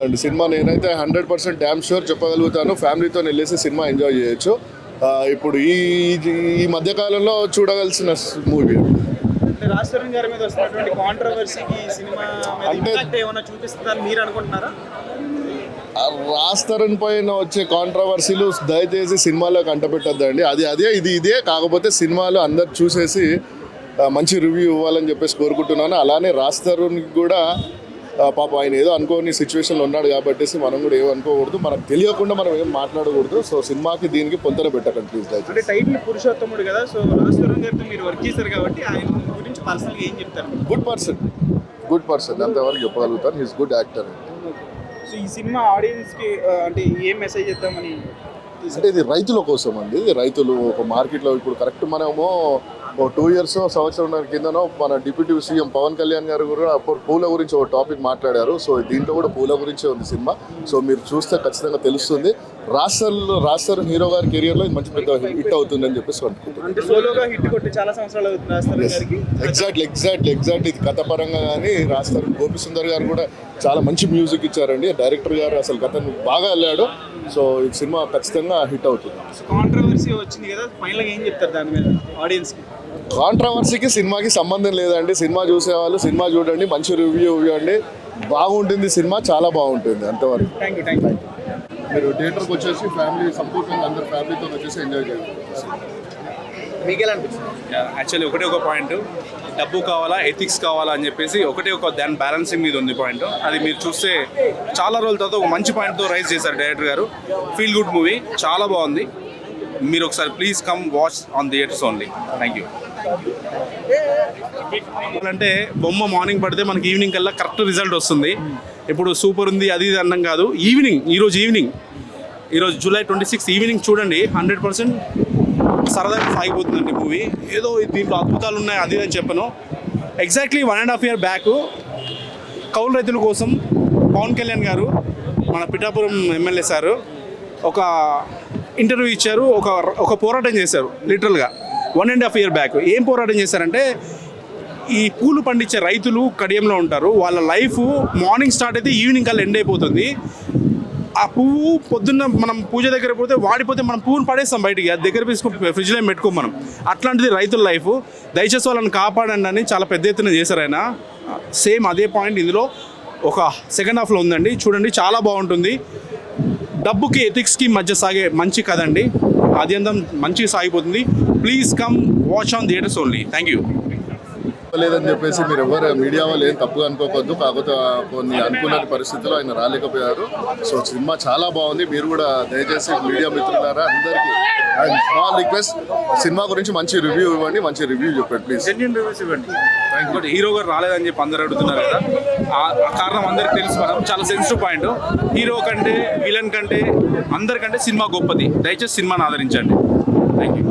అండి సినిమా నేనైతే hundred percent damn sure చెప్పగలుగుతాను. ఫ్యామిలీతో వెళ్ళేసి సినిమా ఎంజాయ్ చేయొచ్చు. ఇప్పుడు ఈ ఈ మధ్య కాలంలో చూడవలసిన మూవీ అంటే రాజ్ తరుణ్ గారి మీద వస్తున్నటువంటి కాంట్రవర్సీకి ఈ సినిమా మీద అంటే- ఇంపాక్ట్ ఏమైనా చూపిస్తుందని మీరు అనుకుంటున్నారా? రాస్తరన్ పైన వచ్చే కాంట్రవర్సీలు దయచేసి సినిమాలో కంటపెట్టద్దండి అది అదే ఇది ఇదే. కాకపోతే సినిమాలో అందరు చూసేసి మంచి రివ్యూ ఇవ్వాలని చెప్పేసి కోరుకుంటున్నాను. అలానే రాస్తరునికి కూడా పాపం ఆయన ఏదో అనుకోని సిచ్యువేషన్లో ఉన్నాడు కాబట్టి మనం కూడా ఏం అనుకోకూడదు. మనకు తెలియకుండా మనం ఏం మాట్లాడకూడదు. సో సినిమాకి దీనికి పొంతన పెట్టకండి ప్లీజ్ అంటే టైటిల్ పురుషోత్తముడు కదా సో రాజ్ తరుణ్ గారితో మీరు వర్క్ చేశారు కాబట్టి ఆయన గురించి పర్సనల్గా ఏం చెప్తారు? గుడ్ పర్సన్ గుడ్ పర్సన్ అంతవరకు చెప్పగలుగుతాను హిస్ గుడ్ యాక్టర్ సో ఈ సినిమా ఆడియన్స్కి అంటే ఏం మెసేజ్ ఇద్దామని అంటే ఇది రైతుల కోసం అండి. రైతులు ఒక మార్కెట్లో ఇప్పుడు కరెక్ట్ మనము ఓ టూ ఇయర్స్ సంవత్సరం కిందనో మన డిప్యూటీ సీఎం పవన్ కళ్యాణ్ గారు కూడా అప్పుడు పూల గురించి ఒక టాపిక్ మాట్లాడారు. సో దీంట్లో కూడా పూల గురించే ఉంది సినిమా. సో మీరు చూస్తే ఖచ్చితంగా తెలుస్తుంది. రాస్టర్ రాస్టర్ హీరో గారి కెరియర్లో మంచి పెద్ద హిట్ అవుతుందని చెప్పేసి అనుకుంటున్నాను. అంటే సోలోగా హిట్ కొట్టి చాలా సంవత్సరాలు అవుతుంది రాజ్ తరుణ్ గారికి. ఎగ్జాక్ట్లీ ఎగ్జాక్ట్లీ ఎగ్జాక్ట్లీ ఇది కథ పరంగా కానీ రాస్తారు గోపి సుందర్ గారు కూడా చాలా మంచి మ్యూజిక్ ఇచ్చారండి. డైరెక్టర్ గారు అసలు కథను బాగా వెళ్ళాడు సో ఈ సినిమా ఖచ్చితంగా హిట్ అవుతుంది. కాంట్రవర్సీ వచ్చింది కదా ఫైనల్గా ఏం చెప్తారు దాని మీద ఆడియన్స్కి కాంట్రవర్సీకి సినిమాకి సంబంధం లేదండి. సినిమా చూసేవాళ్ళు సినిమా చూడండి మంచి రివ్యూ ఇవ్వండి. బాగుంటుంది సినిమా చాలా బాగుంటుంది అంతవరకు. థ్యాంక్ యూ థ్యాంక్ యూ మీరు థియేటర్కి వచ్చేసి ఫ్యామిలీ సంపూర్ణంగా అందరు ఫ్యామిలీతో వచ్చేసి ఎంజాయ్ చేయాలి యాక్చువల్లీ ఒకటే ఒక పాయింట్. డబ్బు కావాలా ఎథిక్స్ కావాలా అని చెప్పేసి ఒకటే ఒక దాని బ్యాలెన్సింగ్ మీద ఉంది పాయింట్. అది మీరు చూస్తే చాలా రోజుల తర్వాత ఒక మంచి పాయింట్తో రైజ్ చేశారు డైరెక్టర్ గారు. ఫీల్ గుడ్ మూవీ చాలా బాగుంది. మీరు ఒకసారి please come watch on theatres only. Thank you. అంటే బొమ్మ మార్నింగ్ పడితే మనకి ఈవినింగ్ కల్లా కరెక్ట్ రిజల్ట్ వస్తుంది. ఇప్పుడు సూపర్ ఉంది అది ఇది అన్నం కాదు. ఈవినింగ్ ఈరోజు ఈవినింగ్. ఈరోజు జూలై ట్వంటీ సిక్స్ ఈవినింగ్ చూడండి హండ్రెడ్ పర్సెంట్ సరదాగా సాగిపోతుందండి మూవీ ఏదో దీంట్లో అద్భుతాలు ఉన్నాయి అది నేను అని చెప్పను. Exactly one and half year back కౌలు రైతుల కోసం పవన్ కళ్యాణ్ గారు మన పిఠాపురం ఎమ్మెల్యే సారు ఒక ఇంటర్వ్యూ ఇచ్చారు ఒక ఒక పోరాటం చేశారు లిటరల్గా one and half year back ఏం పోరాటం చేశారంటే ఈ పూలు పండించే రైతులు కడియంలో ఉంటారు వాళ్ళ లైఫ్ మార్నింగ్ స్టార్ట్ అయితే ఈవినింగ్ కల్లా ఎండ్ అయిపోతుంది. ఆ పువ్వు పొద్దున్న మనం పూజ దగ్గర పోతే వాడిపోతే మనం పువ్వును పడేస్తాం బయటికి. అది దగ్గర తీసుకుని ఫ్రిడ్జ్లో పెట్టుకో మనం. అట్లాంటిది రైతుల లైఫ్ దయచేసి వాళ్ళని కాపాడండి అని చాలా పెద్ద ఎత్తున చేశారు ఆయన. సేమ్ అదే పాయింట్ ఇందులో ఒక సెకండ్ హాఫ్లో ఉందండి. చూడండి చాలా బాగుంటుంది. డబ్బుకి ఎథిక్స్కి మధ్య సాగే మంచి కదండి అత్యంతం మంచిగా సాగిపోతుంది. Please come watch on theatres only thank you లేదని చెప్పేసి మీరు ఎవరు మీడియా వాళ్ళు ఏం తప్పుగా అనుకోవద్దు కాకపోతే కొన్ని అనుకున్న పరిస్థితుల్లో ఆయన రాలేకపోయారు. సో సినిమా చాలా బాగుంది. మీరు కూడా దయచేసి మీడియా మిత్రులారా అందరికీ అండ్ స్మాల్ రిక్వెస్ట్. సినిమా గురించి మంచి రివ్యూ ఇవ్వండి. మంచి రివ్యూ చెప్పండి ప్లీజ్. జెన్యున్ రివ్యూస్ ఇవ్వండి. ఇంకోటి హీరో గారు రాలేదని చెప్పి అందరు అడుగుతున్నారు కదా. ఆ కారణం అందరికి తెలుసు. మనం చాలా సెన్సిటివ్ పాయింట్ హీరో కంటే విలన్ కంటే అందరికంటే సినిమా గొప్పది. దయచేసి సినిమాను ఆదరించండి. Thank you